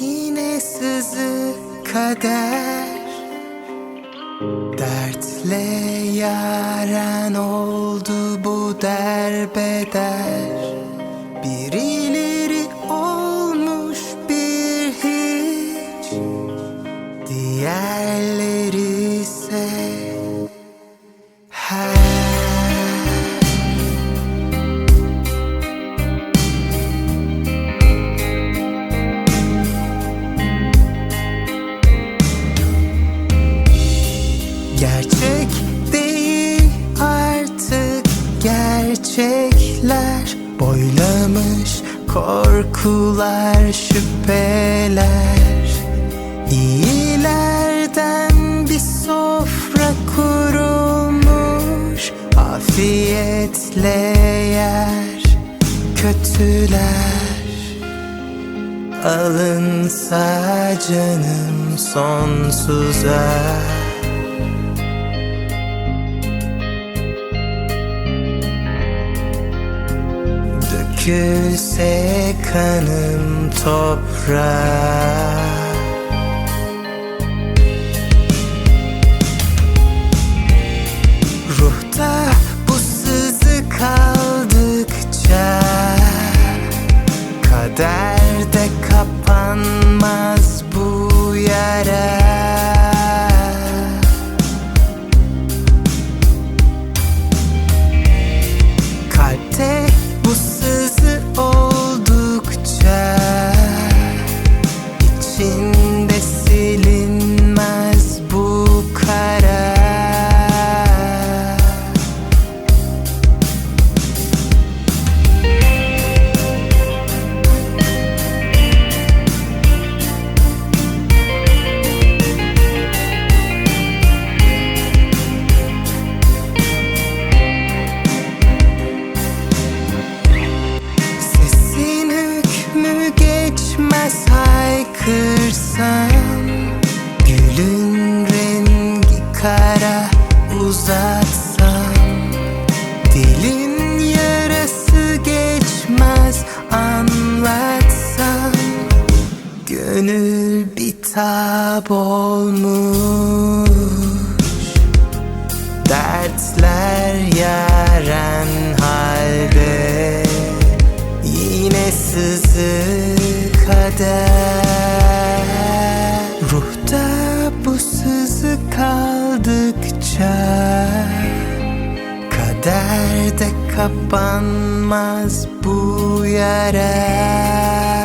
Yine sızı kader. Dertle yaren oldu bu derbeder Boylamış korkular şüpheler. İyilerden bir sofra kurulmuş Afiyetle yer kötüler. Alınsa canım sonsuza Dökülse kanım toprağa kara uzatsam Dilin yarası geçmez anlatsam Gönül bitap olmuş. Dertler yaren halde Yine sızı kader. Ruhta Kaderde kapanmaz bu yara